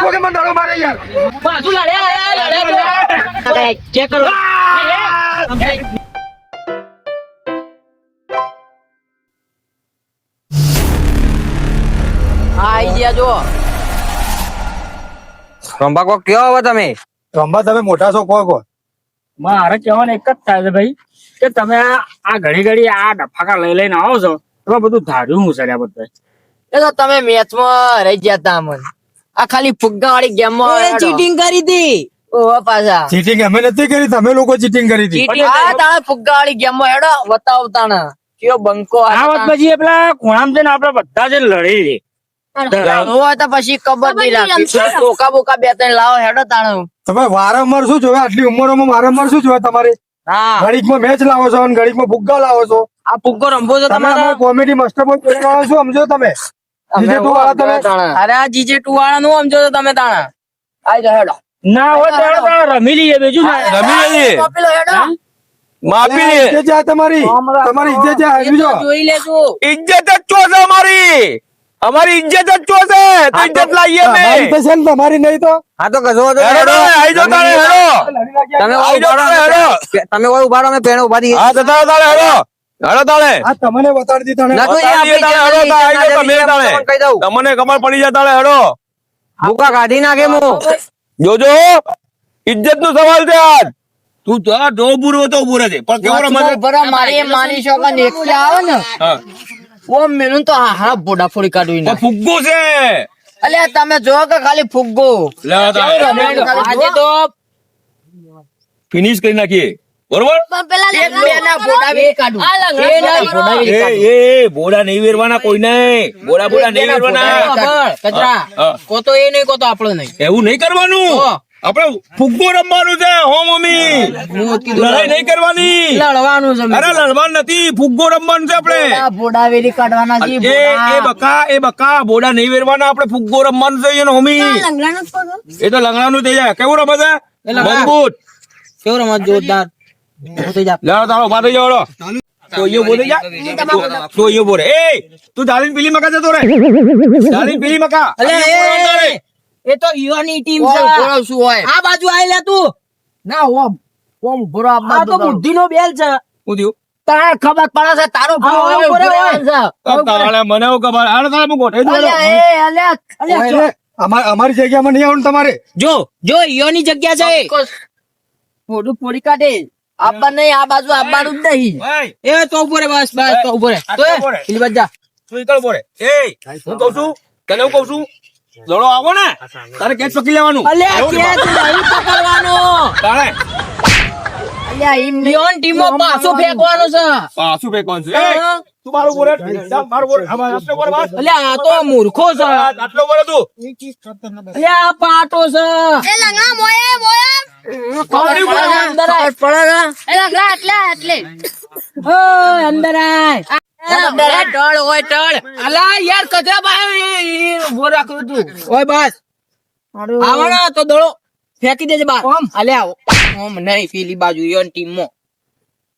કોને મને દડો મારે યાર ચેક કરો આઈ ગયા જો રંભા કો કયો હવે તમે? રમવા તમે મોટા છો કો કો મારે કહેવાનું એક જ થાય છે ભાઈ કે તમે આ ઘડી ઘડી આ ડફાકા લઈ લઈને આવો છો એમાં બધું ધાર્યું હું છે બધા. એ તો તમે મેચમાં રહી ગયા તા અમન. આ ખાલી ફુગ્ગા વાળી ગેમમાં ચીટિંગ કરી હતી ઓહો પાછા. ચીટિંગ અમે નથી કરી તમે લોકો ચીટિંગ કરી હતી આ તાણે ફુગ્ગા વાળી ગેમમાં હેડો બતાવ તાણે. કયો બંકો આ વાત પછી પેલા કોણામ ને આપડે બધા જે લડી છે હોય તો પછી કબડ્ડી રાખી બોકા બોકા બે ત્રણ લાવો હેડો તાણે. તમે વારંવાર શું જોવે? આટલી ઉંમરોમાં વારંવાર શું જોવે તમારે? હા. ઘડીકમાં મેચ લાવો છો અને ઘડીકમાં ફુગ્ગા લાવો છો? આ ફુગ્ગો રમવો છો તમે તમારે? કોમેડી માસ્ટર બોય શું સમજો તમે. જીજે ટુ વાળા તમે? અરે આ જીજે ટુ વાળા નું સમજો છો તમે તાણા. આઈ જાઓ હેડો. ના હોય તાણા તાણા રમી લઈએ બીજું ના. રમી લઈએ. પેલો હેડો. માપી લઈએ. ઇજ્જત જાય તમારી. તમારી ઇજ્જત જા આવી જો જોઈ લેજો. ઇજ્જત જ ચો છે અમારી. અમારી ઇજ્જત જ ચો છે. તો ઇજ્જત લાવીએ તમારી તો છે ને તમારી નહીં તો. હા તો કશો તો હેડો, હેડો. આઈ જો તાણે, હેડો. તમે ઓય ઉભાડો અમે- તમે ઓય ઊભા મે પેણ ઊભા દઈએ. હા તો તાણે તાણે હેડો. હેડો તાણે. આ તમને દીધા ને. તમે ખબર પડી જાય હેડો ભૂકા કાઢી નાખે જોજો ઇજ્જત નો સવાલ છે આજ. તું તો જો બુરો તો બુરો છે પણ કેવો રમત? બરા મારી માની શકો ને એક આવે ને. તો હા હા બોડા ફોડી કાઢવી ના ફુગ્ગો છે. અલ્યા તમે જો કે ખાલી ફુગ્ગો. લે આજે તો ફિનિશ કરી નાખીએ. બરોબર? બોડા નહીં બોડા વેરી એ કાઢું. એ બોડા નહીં વેરવાના કોઈ નહીં. બોડા બોડા નહીં એક બે ના વેરવાના. બોડા વેરી કાઢું. હા. કચરા. કોતો એ નહીં કોતો આપણો નહીં. એવું નહીં કરવાનું? આપણે ફુગ્ગો રમવાનું છે હો મમ્મી. લડાઈ નહીં કરવાની. લડવાનું છે અરે લડવાનું નથી ફુગ્ગો રમવાનું છે આપણે. બોડા બોડા વેરી કાઢવાના છે એ એ. બકા એ બકા બોડા નહીં વેરવાના આપણે ફુગ્ગો રમવાનું છે એનો હોમી એ તો લંગડાનું થઈ જાય કેવું રમે છે. મજબૂત કેવું રમત જોરદાર? થઈ જા. તારો ઊભા થઈ જાવ તો અહીંયા બોલે જા. તો અહીંયા બોલે એ તું દાલીન પીલી મકા જતો રે દાલીન પીલી મકા. અલ્યા, એ, એ તો ઈવાની ટીમ છે. આ બાજુ આઈ લે તું. ના ઓમ ઓમ ભરો આ તો બુદ્ધિ નો બેલ છે. શું થયું? તારે ખબર પડે છે તારો ભરો હા, ઊભો ઊભો રહેવાનો છે. તારે મને ખબર? આને તારે હું ગોઠવી દઉં અલ્યા, અલ્યા, અલ્યા, અમારી અમારી જગ્યામાં નહીં આવવાનું તમારે. જો જો યોની જગ્યા છે મોઢું પોડી કાઢે. નહીં આ બાજુ આપવાનું જ નહીં. એ તો ઊભો રે બસ બસ તો ઊભો રે તો ઊભો રે. પેલી બાજુ જા. તું એકલ બોલે. એ હું કહું છું તને હું કહું છું લડો આવો ને. તારે કેચ પકડી લેવાનું. અલે એવું કે નહીં. નહીં પકડવાનો. તારે અલ્યા ઈમ ઈયોન ટીમો પાછો ફેંકવાનો છે. પાછું ફેંકવાનું છે. તું મારું બોલે મારું બોલે. આટલો બોલે બસ. અલ્યા આ તો મૂર્ખો છે. આટલો બોલે તું. અલ્યા આ પાટો છે. કોની બોલે? અંદર પડે. ટળ ટળ. અલા, યાર, કચરા ભાઈ, તું. ઓય, બસ. આવો તો દડો. ફેંકી દેજે બાર. અલ્યા ઓમ નહીં પેલી બાજુ ઈયોન ટીમમાં.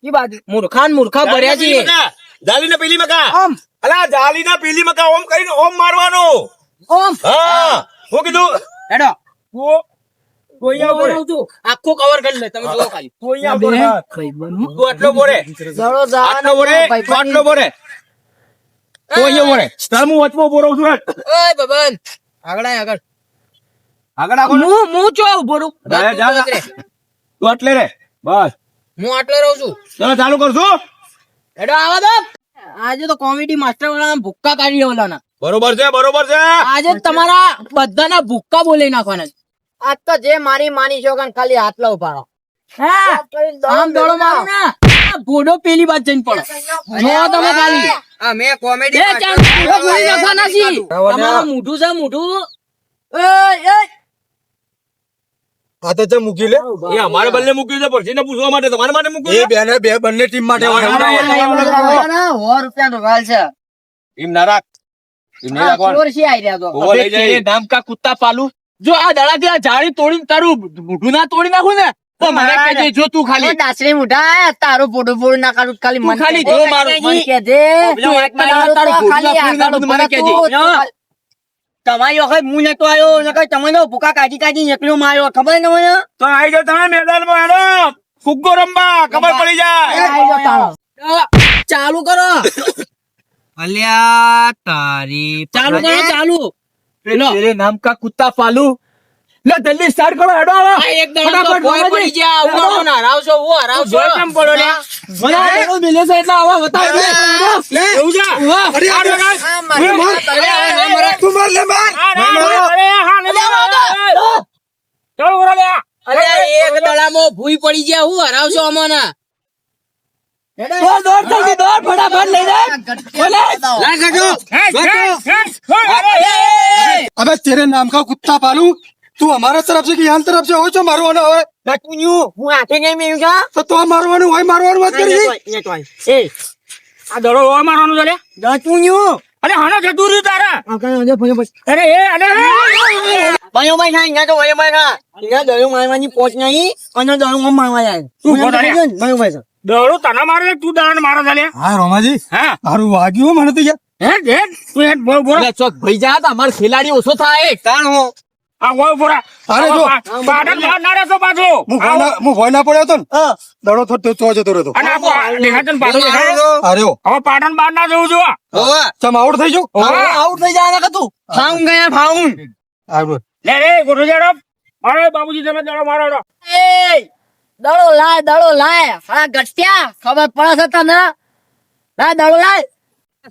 ઈ બાજુ. મૂર્ખાન મૂર્ખા ભર્યા છે જાલી ને પેલી મકા. ઓમ. અલા જાલી ના પેલી મકા ઓમ કરીને ઓમ મારવાનો. ઓમ. હા. હું કીધું હેડો. બોલે. રહું છું. આખું કવર કરી લે તમે જુઓ ખાલી. તું અહીંયા તું આટલો દડો આટલો બોલે આટલો બોલે. તું અહીંયા બોલે. તાર હું વચમાં રહું છું ઓય બબન આગળ આગળ. આગળ આગળ હું હું ચો જા, જા, જા. તું આટલે રે. બસ. હું આટલે રહું છું. ચલો ચાલુ કરશું એડો આવા દો. આજે તો કોમેડી માસ્ટર વાળાના ભૂક્કા કાઢી લેવાના. બરોબર છે બરોબર છે. આજે તમારા બધાના ભૂક્કા બોલી નાખવાના છે. આજ તો જે મારી માની છો ખાલી હાથ લઉં હા આમ દોડો મારો ના. ઘોડો પેલી બાજુ જઈને પડો. જો તમે ખાલી. અમે કોમેડી એ બોલી નાખવાના છે. તમારું મોઢું છે મોઢું. એ એય. આ જ મૂકી લે. એ અમારે બંને મૂક્યું છે પરસીને પૂછવા માટે તમારા માટે મૂક્યું એ બેને બે બંને ટીમ માટે ગાલ છે. એમ ના રાખ. જો આ જાળી તોડી તારું મોઢું ના તોડી નાખું ને તો મને કહેજે જો તું ખાલી. દાસરી મુઠા તારું ફોટો ફોડ ના કાઢું ખાલી તું મને ખાલી જો મારું. કહેજે. તારું ખાલી કહેજે. તમારી વખત હું નતો આવ્યો નકર તમને ભૂકા કાઢી કાઢી નીકળ્યો માર્યો. ખબર ને મને તો આવી જાવ તમે મેદાનમાં હેડો. ફુગ્ગો રમવા ખબર પડી જાય. ચાલુ કરો. અલ્યા તારી ચાલુ કરો ચાલુ. તેરે નામ કા કુત્તા પાલુ? લે જલ્દી સ્ટાર્ટ કરો હેડો. હવે આ એક દાડો તો ભોંય પડી ગયા હું હરાવશો હું હરાવશો. જોઈ કેમ પડો ભૂઈ પડી ગયા હું હરાવશો અમને દોડ, દોડ, જલ્દી દોડ, ફટાફટ લઈ લે. લાય કાઢો. હે, હે, હે, તું અમારા તરફ છે કે યાન તરફ છે? હોય છો મારવાનો હવે. બટુન્યુ હું આખે નહીં મેલું છો તો તો મારવાનું હોય મારવાનું વાત કરી. એ તો એ આ દડો હોય મારવાનું જલે બટુન્યુ અરે હાનો જતું રહ્યું તારા. અરે એ અરે ભાઈઓ ભાઈ ના અહીંયા તો ભાઈઓ ભાઈ ના. અહીંયા દડો મારવાની પોચ નહીં અને દડો મારવા જાય. તું ભાઈઓ ભાઈ દડો તને મારે તું દડો મારો જલે હા રોમાજી. હા. મારું વાગ્યું મને તો હે હે તું બોલ બોલ. ચોક ભાઈ જા તમાર ખેલાડી ઓછો થાય. કારણ આ બોલ બોરા અરે જો. પાટણ ના રહેતો પાછો હું ભોય હું ભોય પડ્યો હતો ને? દડો થોડો તો જતો રહ્યો અને અરે ઓ હવે પાટણ બહાર ના જવું હોવે. ચમ આઉટ થઈ જાઉં આઉટ થઈ જાય ને તું? ફાઉં ગયા ફાઉં આવ્યો લે રે ગોઠો અરે બાબુજી તમે દડો મારો એ દડો લાય દડો લાય. હા ગટ્યા ખબર પડે છે તને? લાય દડો લાય.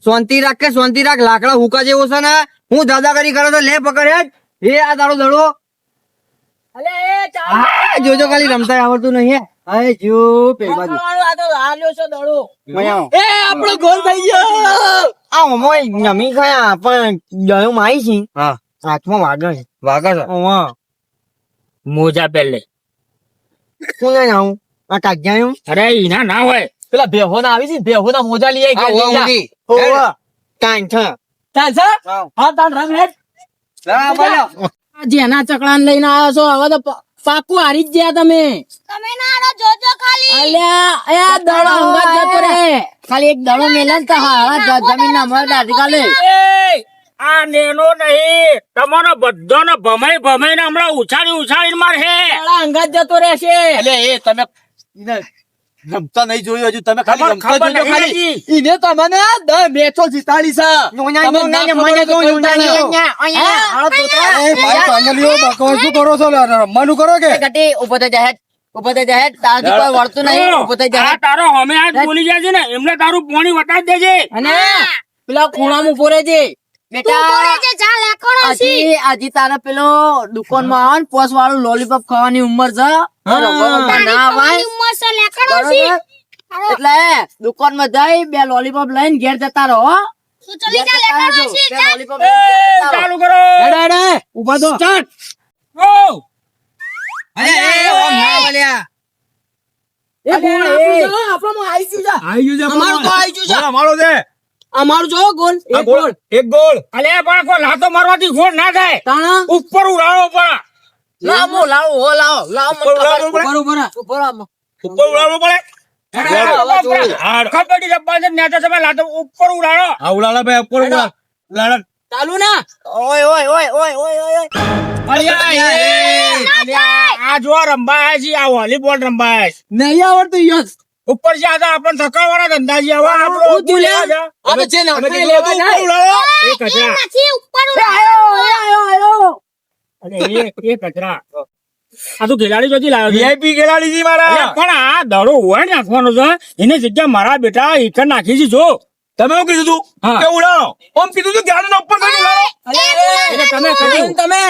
શાંતિ રાખ કે શાંતિ રાખ. લાકડા હુકા જેવો છે ને. હું દાદાગરી કરો તો લે પકડ હેડ. એ આ તારો દડો. અલે એ ચાલ. જોજો ખાલી રમતા આવડતું નહીં હે. જો પે બાજુ. એ આપણો ગોલ થઈ ગયો. આ ઓમોય નમી ખાયા પણ ગયો માઈ છી. હા. હાથમાં વાગે છે. વાગા છે? હા મોજા પહેલે. શું ના આવું? આ કાગ્યાનું અરે ઈના ના હોય. પેલા બેહો ના આવી છે બેહો ના મોજા લઈ આવી ગયા. ઓવા કાંઈ છે? ચાલશે? હા. તાન રંગ હેડ. જેના ચકડા લઈને આવ્યો છો હવે તો પાકું હારી જ ગયા તમે. તમે નાડો જોજો ખાલી. અલ્યા એ દડો અંગાત જતો રે ખાલી એક દડો મેલે ને તો જમીન ના મળે કાલે આ નેનો નહીં. તમારો બધાનો ભમાઈ ભમાઈને હમણાં ઉછાળી ઉછાળીને મારે હે અંગાત જતો રહેશે. અલ્યા, એ તમે રમતા નહીં જોયું હજુ. તમે ખાલી રમતા જોજો ખાલી. ઈને તમને દ મેચો જીતાડી છે. નોના તમે નોના ના મને તો નોના કંટાળો. અહીંયા અહીંયા એ ભાઈ પાંગલીઓ બકવાસ શું કરો છો? લે? રમવાનું કરો કે? ગટી ઊભો થઈ જા ઊભો થઈ જા હેડ તારાથી કોઈ વળતું નહીં ઊભો થઈ જા તારો હમે આજ બોલી જાય છે ને એમને તારું પોણી વટાવી દેજે. અને પેલા ખૂણામાં બેટા છે જા લેકોડો સી હજી હજી પેલો દુકાનમાં આવે ને પોસ વાળું લોલીપોપ ખાવાની ઉંમર છે. ના ઉંમર છે લેકડો છે. એટલે દુકાનમાં જઈ બે લોલીપોપ લઈને ઘેર જતા રહો ચલી. એ, કરો. ઓ. અરે, ઓમ ના બોલ્યા. એ ગોળ, એ. આવી ગયું અમારું તો આઈ ગયું છે. અમારો છે. અમારું જો ગોલ. એક ગોળ અલે પણ કોઈ લાતો મારવાથી ગોળ ના થાય. તાણા? ઉપર ઉડાડો પણ. લાવો લાવો હો લાવો. લાવો. ઉપર ઉપર ઉપર આમ. ઉપર ઉડાડવો પડે. ખબર છે નેતા તમે લાતો ઉપર ઉડાડો. હા ઉડાડો ભાઈ ઉપર ઉલાળા ચાલુ ના. ઓય ઓય ઓય ઓય ઓય ઓય આ જો આ વોલીબોલ નહીં આવડતું યસ ઉપર આપણને થકાવાના ધંધાજી હવે આપણો હું લે. આ તો ને તમે લેવા ઉડાડો. એ કચરા. નથી ઉપર ઉડા આયો આયો આયો. અરે એ એ કચરા. આ તો ખેલાડી જોતી લાવ્યો વીઆઈપી ખેલાડી જી મારા. પણ આ દડો હોય નાખવાનો છે. એની જગ્યા મારા બેટા એક નાખી છે જો. તમે શું કીધું તું? કે ઉડાડો. ઓમ કીધું તું ધ્યાન ઉપર કરી ઉડાડો. તમે કદી તમે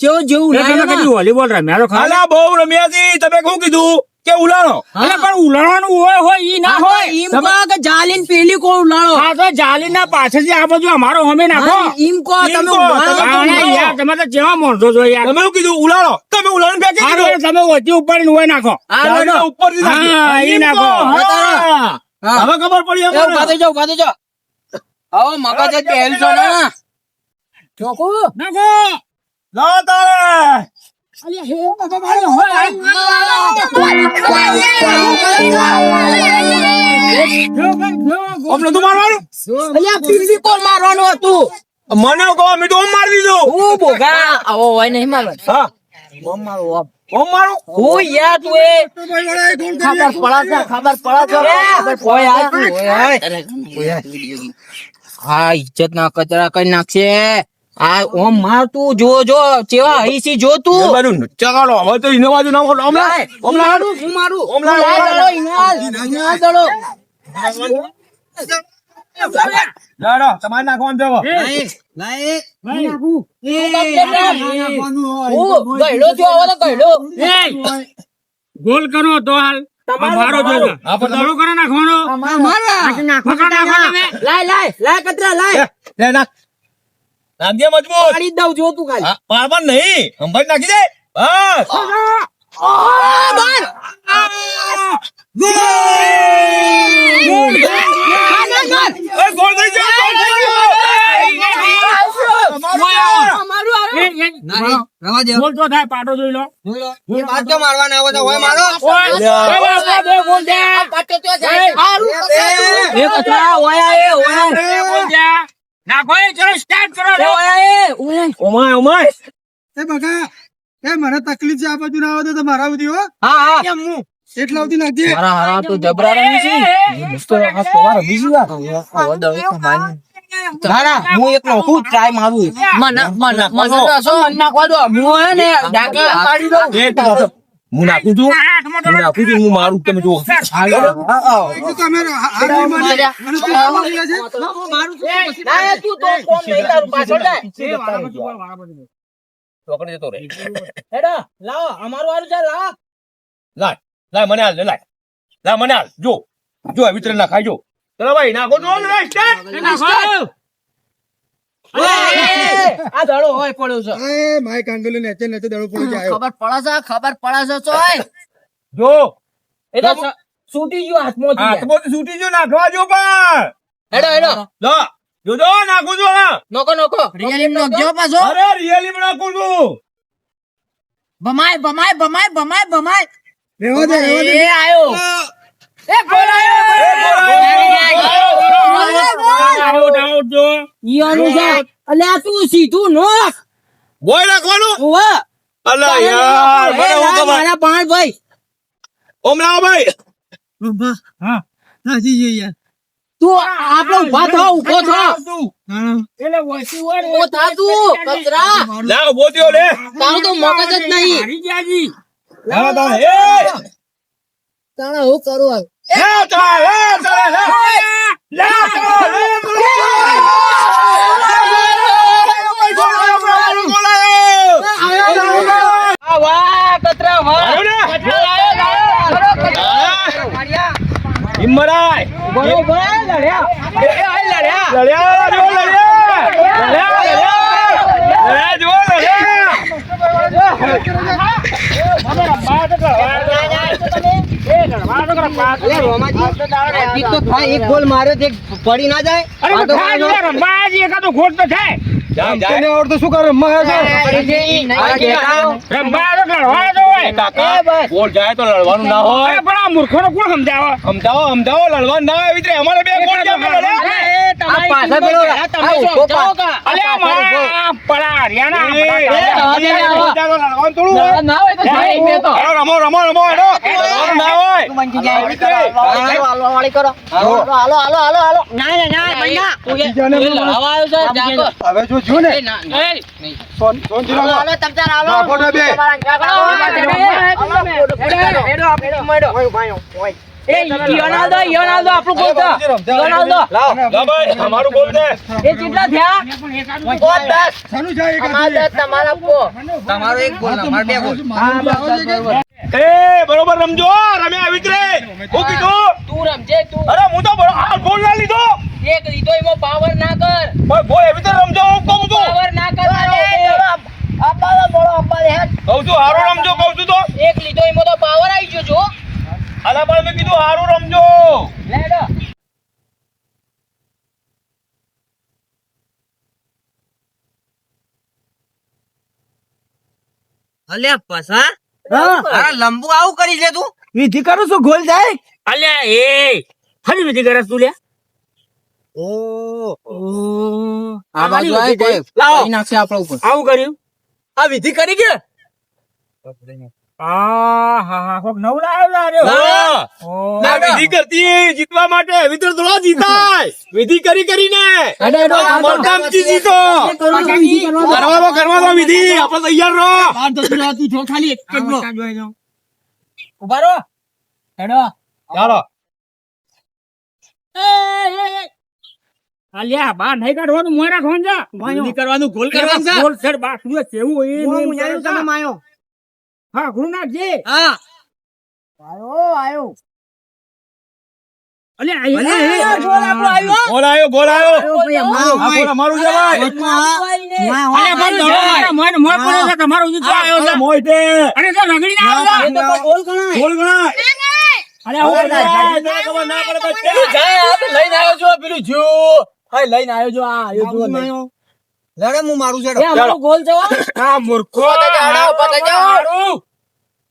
જેવું જેવું તમે કીધું વોલીબોલ રમ્યા તો ખરા બહુ રમ્યા છી. તમે શું કીધું? કે ઉલાળો? અલે પણ ઉલાળવાનું હોય હોય ઈ ના હોય. ઈમ કે જાલીન પેલી કો ઉલાળો? હા તો જાલીન ના પાછળથી આ બધું અમારો હમે નાખો. ઈમ કહો તમે તમે યાર તમે તો જેવા માણસો છો યાર. તમે કીધું? ઉલાળો? તમે ઉલાળન ફેંકી દીધું? તમે વચ્ચે ઉપાડીને હોય નાખો. હા, ઉપરથી ઉપરથી હા, ઈ નાખો. હવે ખબર પડી. ઊભા થઈ જાઓ, ઊભા થઈ હવે મગજ જ પહેલ છો ને. ચોકુ નાખો. લો તારે. આમ નતું મારવાનું અલ્યા પીલી કોણ મારવાનું હતું મને કહો અમે તો ઓમ મારી દીધું હું ભોગા આવો હોય નહીં મારો હા ઓમ મારો ઓમ મારું હું યાર તું એ ખબર પડા છે ખબર પડા છે ખબર પડે આ તું. હા ઇજ્જત ના કચરા કરી નાખશે આ ઓમ માર તું જો જો ચેવા હઈસી જો તું બાજુ ચગાડો હવે તો ઇને બાજુ ના ઓમ ઓમ લાય હું મારું ઓમ લાય, ઓમ લાય. દડો, ઈનાલ, ઈનાલ દડો. લાડો તમારે નાખવાનું છે હવે. હું ગયડો થયો હવે તો ગયડો ગોલ કરો તો હાલ મારો કરો નાખવાનો નાખો લાય લાય લાય કતરા લાય લે નાખ નાખ દે મજબૂત પાડી દઉં જો તું ખાલી પાડવા નહીં અંબાઈ નાખી દે બસ એ નાખો એ ચલો સ્ટાર્ટ કરો ઓમાય ઓમાય. એ બકા એ મને તકલીફ છે આ બાજુ ના આવે તો મારા બધી હો. હા હા. એટલા સુધી નાખજે મારા હારા તો જબરા રહી છે. દોસ્તો આ સવારે રમી છે. આ વડા એક માન. ના ના હું એકલો હું ટ્રાય મારું મને મને મને તો સો નાખવા દો હું હે ને ડાકે કાઢી દઉં. હું નાખું છું હું નાખું છું હું મારું તમે જો જતો રે હેડો લાવો અમારું છે લાવો લાય લાય મને હાલ લાય લાય મને હાલ જો જો વિતરણ ના ખાઈ જો ચલો ભાઈ નાખો આ દડો હોય પડ્યો છે. એ માય કાંગોલી નેચે નેચે દડો પડી જાય. ખબર પડે છે ખબર પડે છે ચોય. જો. એ તો સ- છૂટી ગયું હાથમાંથી હા તો બધું છૂટી જો નાખવા જો પણ. હેડો હેડો. જો જો નાખું છું હા નોકો નોકો રિયલી નોકજો પાછો. અરે રિયલી નાખું છું. બમાય બમાય બમાય બમાય બમાય રહેવા દે રહેવા દે. આયો. એ અલ્યા તું સીધું નોક બોય નાખવાનું ઓવા યાર મારા પાંચ ભાઈ. હા. હાજી યાર. તું આપણો ઊભા થા ઊભો થા. એટલે વસ્તુ હોય ને, થા તું કચરા. લાવ બોત્યો લે. તારું તો મગજ જ નહીં. હારી હું કરું હિમ્મરાય બરોબર લડ્યા લડ્યા લડ્યા. લડ્યા લડ્યા લડ્યા જો લડ્યા એક ગોલ માર્યો પડી ના જાય ને, ખોટ તો થાય તને આવડતું શું કરે રમવા તો ગોળ જાય લડવાનું ના હોય પણ આ મૂર્ખોને કોણ સમજાવે સમજાવો સમજાવો લડવાનું ના હોય અમારે બે ગોળ કેમ લડ્યા આ પાછા પેલો આ ઊભો પા- અલે મારા પડા હરિયાણા આ એ, પડા એ, કાઢ્યા. ગોળ જાય તો લડવાનું થોડું ના હોય તો જાય મેં તો હેડો, રમો રમો રમો હેડો લડવાનું ના હોય વિતરે. હવે જો જો ને સોન સોન જીરો નાખો ને બે લાવ. ભાઈ અમારું ગોળ છે. શાનું છે. એક હાથે? તમારો એક ગોલ અમાર બે ગોલ. એ બરોબર રમજો રમ્યા વિતરે હું કીધું? તું રમજે તું. અરે હું તો આ ગોળ ના લીધો. એક લીધો એમાં પાવર ના કર. ગોળ એવી રીતે રમજો હું કહું છું. પાવર ના કર કહું છું હારો રમજો કહું છું તો. એક લીધો એમાં તો પાવર આવી ગયો જો. અલા પણ મેં કીધું હારું રમજો. લેડો અલ્યા પસા અરે લંબુ આવું કરી લે તું. વિધિ કરું છું ગોલ જાય. અલ્યા એ ફરી વિધિ કરે તું લ્યા આ બાજુ આવી જાય લાવો. નાખશે આપણા ઉપર. આવું કર્યું? આ વિધિ કરી કે? આ હા હા કોક નવું લાવ્યો રે. હા. ઓ. ના, વિધિ કરતી જીતવા માટે વિતર થોડા જીતાય. વિધિ કરી કરીને. જીતો કરવા દો વિધિ આપણે તૈયાર રહો. બાર દસ મિનિટ તું જો ખાલી એક જ નો. ઊભા રહો. હેડો. ચાલો. અલ્યા બા નહીં કાઢવાનું મોય રાખવાનું જા વિધિ કરવાનું ગોલ કરવાનું ગોલ સર બા શું કેવું હોય એ નહીં માયો. હા ગુરુનાથજી હા. આયો આયો. અલ્યા આ- આ- આ- ગોળ આપણો આવ્યો બોલ આવ્યો બોલ આવ્યો ભાઈ અમારો આ બોલ અમારું છે તમારો જીતો આવ્યો છે? મોય અરે તો રગડી ના આવ્યો એ તો કોઈ ગોળ ગણાય. બોલ ગણાય. અરે હું ના, ખબર ના પડે જાય આ લઈને આવ્યો છો પેલું જો હાય લઈને આવ્યો છો આ આવ્યો. જો લડે હું મારું છે એ અમારો ગોલ છે હા મૂર્ખો.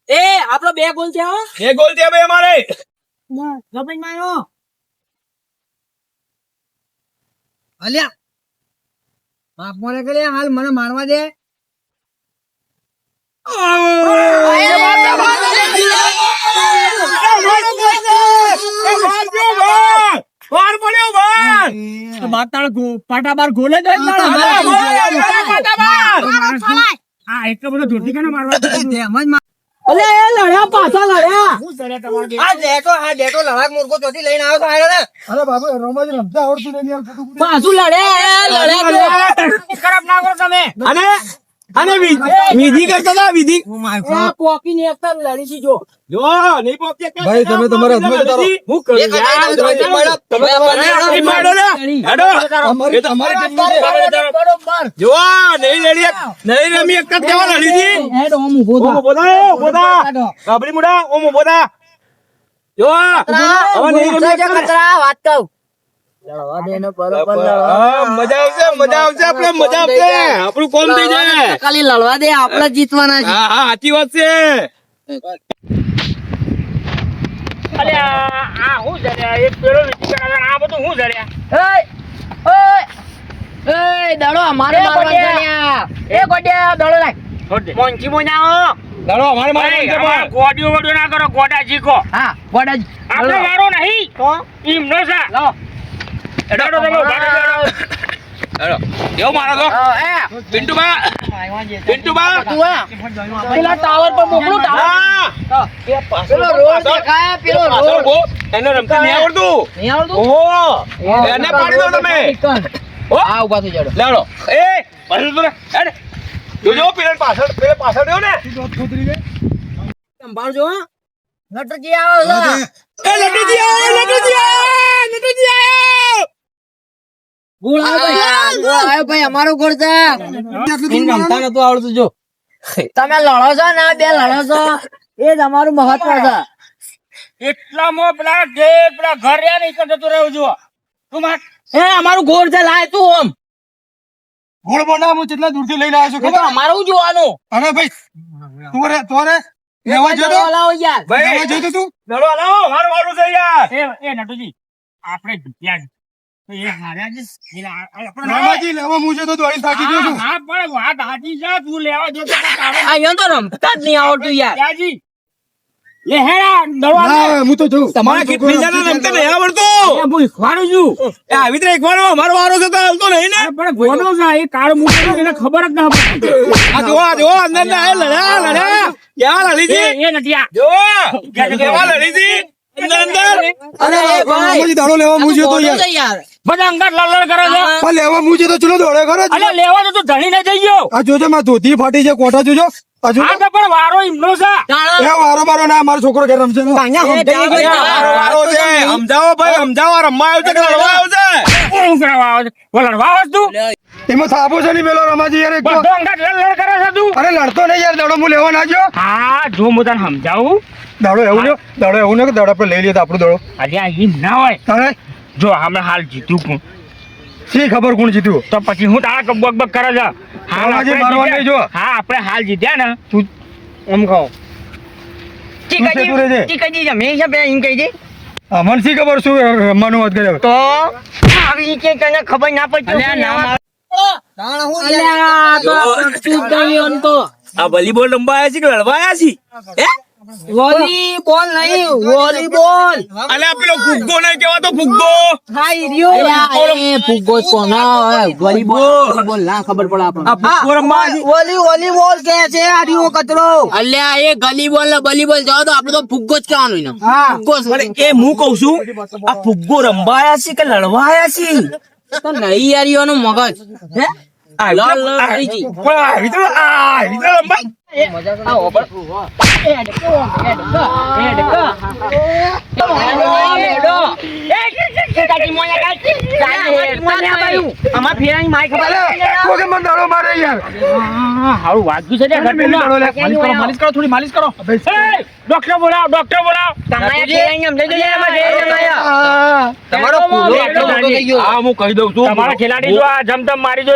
એ આપણો બે ગોલ છે બે ગોલ છે ભાઈ અમારે ગપઈ માયો અલ્યા બાપ મોરે કે હાલ મને મારવા દે વાર પડ્યો વાર! માતાળ તાળ પાટા બાર ગોલે જ હોય તાળ. આ એટલો બધો ધોતી કેને મારવા દીધું? અલે એ લડ્યા પાછા લડ્યા. શું કરે તમારે આ ડેટો આ ડેટો લડાક મુર્ગો ચોથી લઈને આવ્યો તો આયો ને. અરે બાબુ રમજ રમતા આવડતું નહીં યાર પાછું લડ્યા લડ્યા ખરાબ ના કરો તમે. અને અને વિ- વિધિ કરતા હતા વિધિ. એ પોકીને એકતા લડી છે જો. જો નહીં પહોંચે ભાઈ, તમે તમારા હું કરું? એક યાર? હાથે તમે તમે મારો- તમે અરે, નહીં પાડો ને. હેડો. અમારી તમારી ટીમની છે. બરોબર. જો નહીં લડી નહીં રમી એક કેવા લડી હતી હેડ ઓમ ઊભો ઓમ ઊભો થા, ઊભો મુડા ઓમ ઊભો જો હવે નહીં રમી એક વાત કહું. લડવા દે ને બરોબર. લડવા. મજા આવશે મજા આવશે આપણે મજા આવશે. આપણું કોમ થઈ જાય. ખાલી લડવા દે આપણે જીતવાના છે. હા હા સાચી વાત છે. અલ્યા, આ હું જડ્યા? એક પેલો વિધિ આ બધું હું જડ્યા? એય, એય, એય, દડો અમારે મારવાનો છે એ ગોડિયા, દડો લાય. મોંચી મોંજાઓ. ચાલો અમારે મારે ભાઈ, છે અમારે ગોડિયો વોડિયો ના કરો, ગોડા શીખો. હા, ગોડા આપણે વારો નહીં. રહી જાઓ. હેડો. એવો મારો તો પિન્ટુબા પિન્ટુબા પેલા ટાવર પર મોકલું ટાવર. પેલો રોડ દેખાય, પેલો રોડ. એને રમતા નહીં આવડતું નહીં આવડતું? ઓહો એને પાડી દો તમે હો? હા, ઊભા થઈ જાડો. લેવડો એ પાછળ તો હેડ. જોજો પેલા પાછળ પેલા પાછળ રહ્યો ને સંભાળજો, હો. નટરજી એ લટુજી આયો, લટુજી આયો, લટુજી આયો. ગોળ આવ્યો ગોળ આવ્યો ભાઈ, અમારો ગોળ છે. રમતા નતું આવડતું જો. તમે લડો છો ને બે લડો છો. એ જ અમારું મહત્વ છે. એટલામાં પેલા જે પેલા ઘર રહ્યા ને જતો રહ્યો જુઓ. તું માર. હે અમારું ગોળ છે લાય તું ઓમ. ગોળ બોના હું કેટલા દૂરથી લઈને આવ્યો છું. ખબર અમારું જોવાનું. અરે ભાઈ તું રે તો રે. લેવા જો તો. લાવો યાર. ભાઈ લેવા. જો તો તું. લડો લાવો. મારું મારું છે યાર. એ એ નટુજી આપણે જીત્યા ખબર જ ના એ લડ્યા લડ્યા. લડી. જો કેવા લડી ફાટી છે કોઠા જોજો. હજુ પણ વારો ઇમનો છે. એ વારો બારો ના મારો છોકરો ઘેર રમશે. વારો છે સમજાવો ભાઈ સમજાવો રમવા આવ્યો છે કે લડવા આવ્યો છે? શું કરવા આવે છે? લડવા આવે છે તું? એમાં થાપો છે નહીં પેલો રમાજી યાર બધો અંગાત લડલડ કરે છે તું? અરે લડતો નહીં યાર દડો હું લેવા ના જો હા જો હું તને સમજાવું. દાડો એવું ને દાડો એવું ને કે દાડો આપણે લઈ લઈએ તો આપણું દાડો. અરે આ એમ ના હોય. તારે? જો હમણાં હાલ જીત્યું કોણ શી ખબર કોણ જીત્યું? તો પછી હું તારા કબક બક કરે છે. હાલ આજે મારવા નહીં જો. હા આપણે હાલ જીત્યા ને. તું. ચીકાજી જમે છે બે એમ કહી દે. અમને શી ખબર શું રમવાનું વાત કરે? તો આવી કે તને ખબર ના પડી આ વોલીબોલ રમવા આવ્યા છે કે લડવા આવ્યા છે? હે? વોલીબોલ નહીં વોલીબોલ. અલ્યા પેલો ફુગ્ગો નહીં કહેવાતો ફુગ્ગો? હા ઈર્યો એ ફુગ્ગો કોના વોલીબોલ વોલીબોલ. ના ખબર પડે આપણને. ફુગ્ગો રમવા વોલી વોલીબોલ કે છે આર્યો કચરો. અલ્યા એ ગલીબોલ ને બલીબોલ જાવ તો આપણે તો ફુગ્ગો જ કહેવાનું ને ફુગ્ગો અરે એ હું કહું છું આ ફુગ્ગો રમવા આવ્યા છે કે લડવા આવ્યા છે? તો નહીં યારીઓ નું મગજ. હે? આ લાલ લાલ થઈ મારી પણ આવી તો આ આવી તો રમવા હારું વાગ્યું છે ને ઘરમાં. માલિશ કરો થોડી માલિશ કરો. એ, ડોક્ટર બોલાવો ડોક્ટર બોલાવો. તમારો પૂરો આટલો મોટો થઈ ગયો. હા હું કહી દઉં છું. તમારા ખેલાડી જો આ જમતમ મારી જો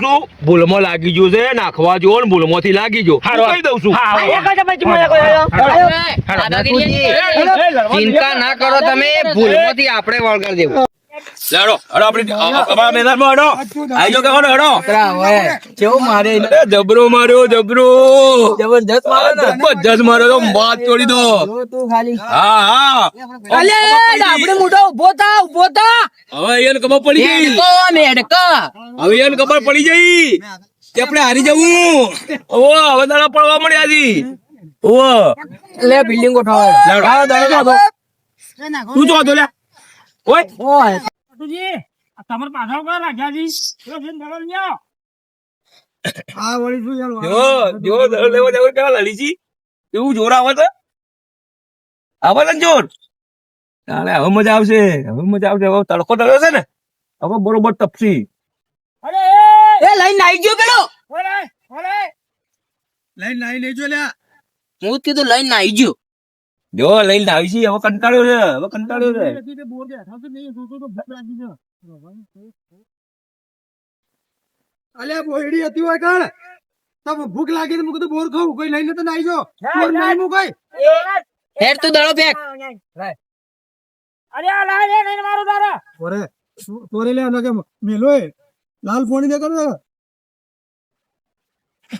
છું ભૂલમાં લાગી ગયું છે નાખવા જો ને ભૂલમાંથી લાગી ગયો. કહી દઉં છું. ચિંતા ના કરો તમે ભૂલમાંથી આપણે વળગાડી દેવું. હેડો હેડો આપણે અમારા મેદાનમાં હેડો. આઈ જાઓ કે હેડો. હેડો કેવું મારે? જબરો માર્યો જબરો. જબરદસ્ત મારે ને? જબરજસ્ત માર્યો તો બાદ તોડી દો તું ખાલી. હા હા. અલે આપણે મોટો ઊભો થા ઊભો થા. હવે એને ખબર પડી ગઈ. મેડકા હવે એને ખબર પડી ગઈ કે આપણે હારી જવું. ઓ હવે દાડા પડવા મળ્યા છી. ઓ લે બિલ્ડિંગ દાડો તો. તું જો તો લે ઓય. ઓય. તમારે પાછળ કોણ રાખ્યા છી. પેલો જઈને દડો લઈ આવો. આ વળી શું યાર જો જો દાડો લેવા જવું કેવા લડી છી એવું જોર આવે તો? આવે ને જોર? હવે મજા આવશે. હવે મજા આવશે. હવે તડકો તળ્યો છે ને. હવે બરોબર તપસી. અરે એ લઈને આવી ગયો પેલો. ઓલે ઓલે લાઈન લેજો લ્યા. હું કીધું લઈને આવી ગયો. જો લઈને આવી છે હવે કંટાળ્યો છે હવે કંટાળ્યો છે. તો અલ્યા બોયડી હતી હોય કાણ? તો ભૂખ લાગી તો મું કીધું બોર ખાવું કોઈ લઈને તો ના જો બોર નહીં મું હેર તું દડો ફેંક. અરે લાય નહીં મારો તારા ઓરે તોરે લે અને કે મેલો લાલ ફોણી દે કરો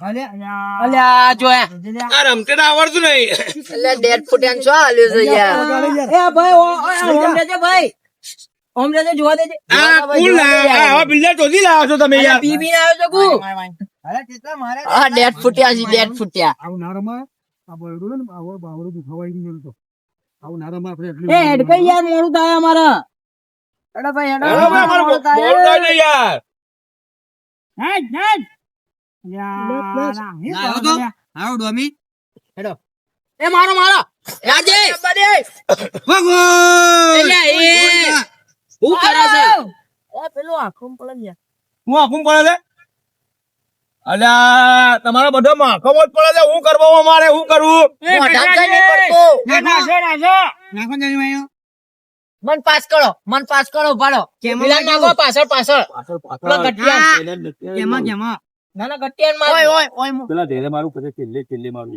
અલ્યા જો આ રમતે ના આવડતું નહીં. અલ્યા ડેડ ફૂટ્યાન શું હાલ્યો છે યાર? એ ભાઈ ઓમ દેજે ભાઈ. ઓમ દેજે. જોવા દેજે આ કુલ આ બિલ્ડર શોધી લાવો છો તમે યાર? પી પી આવ્યો છે કુ? આ ડેડ ફૂટ્યા છે ડેડ ફૂટ્યા. આવું ના આ બોયડું ને આવો બાવડું દુખાવાઈ ગયું તો. આવું ના આપણે એટલી એ હેડ કઈ યાર મોડું થાય અમારા. ભાઈ મોડું થાય. યાર. હેડ હેડ. આવો ડોમી એ મારો મારો રાજે ભગો એટલે હું કરે છે એ પેલું આખું પડે હું આખું પડે છે અલ્યા તમારા બધા માખો જ પડે છે હું કરવો મારે હું કરવું નાખો જરી વાયો. મન પાસ કરો મન પાસ કરો ભાડો પેલા નાખો પાછળ પાછળ પેલા ગઠિયાન કેમાં કેમાં ના ના ગઠિયાનમાં ઓય ઓય ઓય પેલા ધીરે મારું પછી છેલ્લે છેલ્લે મારું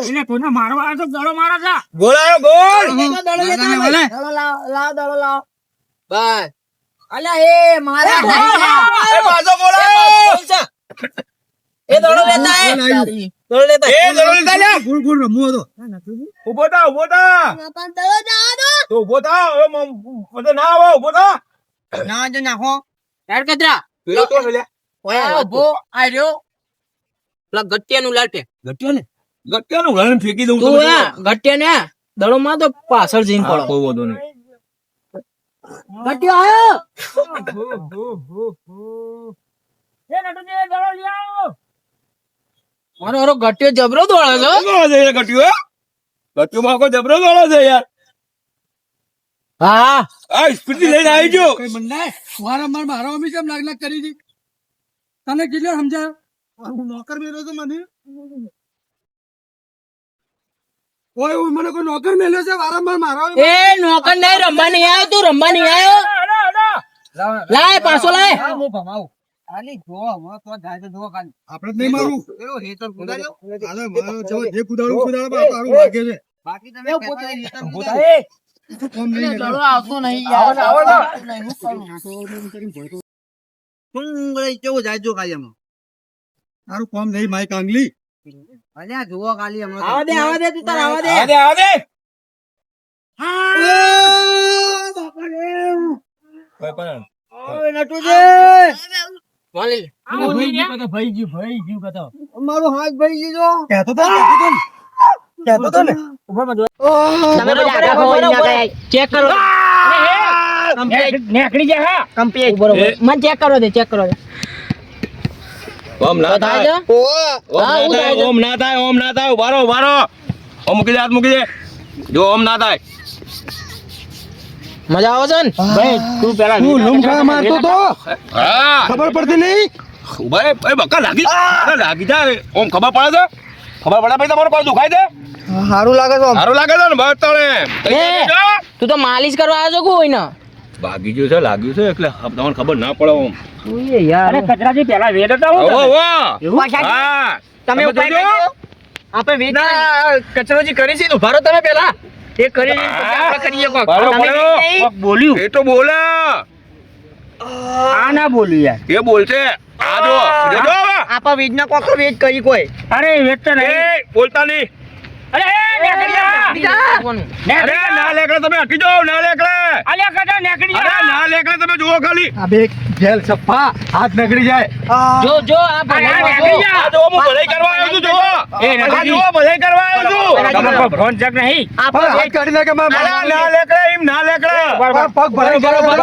એટલે કોઈને મારવા તો દડો મારો છે ગોળાયો ગોળ દડો લાવ લાવ દડો લાવ બસ અલ્યા એ મારા એ પાછો ગોળાયો એ દડો લેતા એ દડો એ જરો લે ગુળ ગુળ રમવું હતો. ઊભો થા ઊભો થા. પણ દડો જવા દો તો ઊભો થા હવે મ- ના આવો ઊભો થા. ના જો નાખો. યાર કતરા પેલો તો લે ઓય ઊભો આ રહ્યો. પેલા ગઠિયાનું લાટે ગટ્યો ને ગટ્યાનું ઘરે ફેંકી દઉં તું હે ને દડો માં તો પાછળ જઈને પડો. કોઈ વાંધો નહીં. ગઠિયો આયો. એ નટુજી દડો લઈ આવો મારો મારો ગટ્યો જબરો દોડે છે દોડો છે ગટ્યો હે? ગટ્યોમાં કોઈ જબરો દોડે છે યાર. હા. આ સ્પીડ લઈને આવી ગયો. મને વારંવાર મારો અમી કેમ લાગ લાગ કરી હતી? તને કેટલો સમજાયો? હું નોકર મેળ્યો તો મને. ઓય ઓય, મને કોઈ નોકર મેલ્યો છે? વારંવાર મારો એ નોકર નહીં રમવા નહીં આવ્યો તું રમવા નહીં આવ્યો. લાય પાછો લાય. હું ભમાવું. ખાલી જો હવે તો જાય જો ખાલી. આપણે નહીં મારું પેલો હેતર કુદાડ્યો હાલે, મારો જેવો જે કુદાડું કુદાડે પણ તારું લાગે છે. બાકી તમે કહેતા હેતર ઊભો કોમ નહીં એટલે. એટલે. આવતો નહીં આવો આવો નહીં, હું કરું? ડુંગળી કેવું જાય જો ખાલી એમાં. તારું કોમ નહીં માઈ કાંગલી. અલ્યા જુઓ ખાલી હમણાં આવા દે આવા દે તું તાર આવા દે. આવા દે, આવા દે. કોઈ પણ. વાલી લે. ભાઈ ગયું ભાઈ ગયું કહેતો. મારો હાથ ભાઈ દીધો કહેતો તો કહેતો તો ને. તમે બધા આગા ખોઈ ના ગયા ચેક કરો. નેકડી જાય હા! કમ્પ્લીટ. બરોબર મને ચેક કરો દે ચેક કરો દે. ઓમ ના થાય. ઓમ ના થાય ઓમ ના થાય ઓમ ના થાય. ઉભારો ઉભારો ઓમ મૂકી દે હાથ મૂકી દે. જો ઓમ ના થાય. મજા આવે છે ને? ભાઈ તું પેલા તું લૂમકા મારતો તો? હા. ખબર પડતી નહીં? ભાઈ ભાઈ બકા લાગી અરે લાગી જા. ઓમ ખબર પડે છે? ખબર પડે ભાઈ તમારો પાછું દુખાય છે? સારું લાગે છે સારું લાગે છે ને બસ તને તું તો માલિશ કરવા આવ્યો છો કોઈ ને ભાગી ગયું છે લાગ્યું છે એટલે તમને ખબર ના પડે ઓમ. અરે કચરાજી પેલા વેર હતા હું? હા. તમે ઉપાય. આપણે વેચ કચરોજી કરી છે ઉભારો તમે પેલા. એ કરી કરીએ કોક. નહીં. બોલ્યું. એ તો બોલે. આ ના બોલ્યું યાર. એ બોલશે. આ જો. આપા વેચના કોક વેજ કરી કોઈ. અરે વેચતા નહીં. એ બોલતા નહીં. જા. ના લેકડે તમે જાઓ ના લેકડે અલ્યા કચરા નેકડી અરે જા. ના લેકડે તમે જુઓ ખાલી.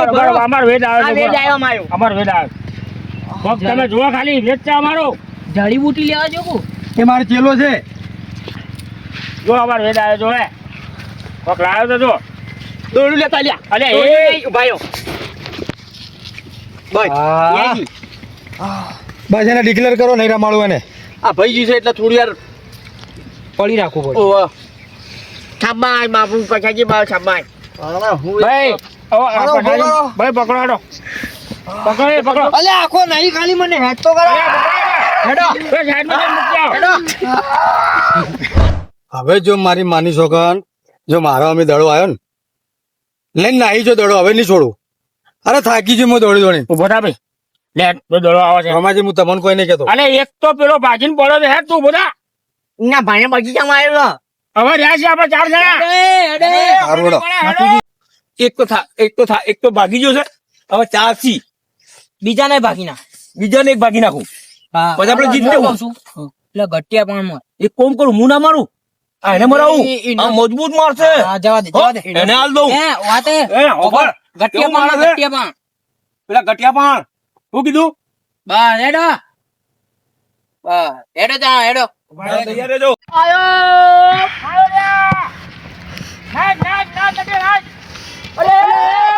આવ્યો આવ્યો. અમાર વેદ વેચ છે આવ્યો માયો અમાર વેદ આવે કોક તમે જુઓ ખાલી વેચતા અમારો. જડીબુટી લેવા જો એ મારો ચેલો છે. જો અમાર વેદ આવ્યો જો હે. કોક લાવ્યો તો જો. દોડું લેતા લ્યા અરે એ. ભાઈઓ ભાઈ હા. બસ. એને ડિક્લેર કરો નહીં રમાડું એને. આ ભાઈ જી છે એટલે થોડી યાર પડી રાખવું પડે ઓહ. છાબાય બાપુ પછાજી બાપ છાબાય હું ભાઈ ઓ, આ હાલો, પકડી. પકડો. ભાઈ પકડો હેડો પકડો એ પકડો. અલે આખો નહીં ખાલી મને હેડ તો કરો. હેડો. મૂકી આવો. હવે જો મારી માની છોકન જો મારો અમે દડો આવ્યો ને લઈને નાહી જો દડો હવે નહીં છોડું. અરે થાકી ગયો હું દોડી દોડી ઊભો થા ભાઈ. લે દડો આવે છે. રમાજી હું તમને કોઈ નહીં કહેતો. અલે એક તો પેલો ભાજીને પડ્યો છે હેડ તું ઊભો થા. ના ભાઈને બગીચામાં આવ્યો હવે રહ્યા છે આપણે ચાર જણા. એક તો થા એક તો થા એક તો ભાગી ગયો છે. હવે ચારથી. બીજાને ભાગી ના બીજાને એક ભાગી નાખું. પછી આપણે જીત એટલે ગટિયા પણ એક કોમ કરું હું ના મારું? એને મરાવું. આ મજબૂત મારશે જવા દે જવા દે. એને હાલ દઉં. એ વાતે એ. ઓબર ગટિયા પાણ ગટિયા પાણ પેલા ગટિયા પાણ શું કીધું? બા રેડો બા રેડો જા રેડો તૈયાર રેજો આયો! આયો રે ના ના ના ના અરે!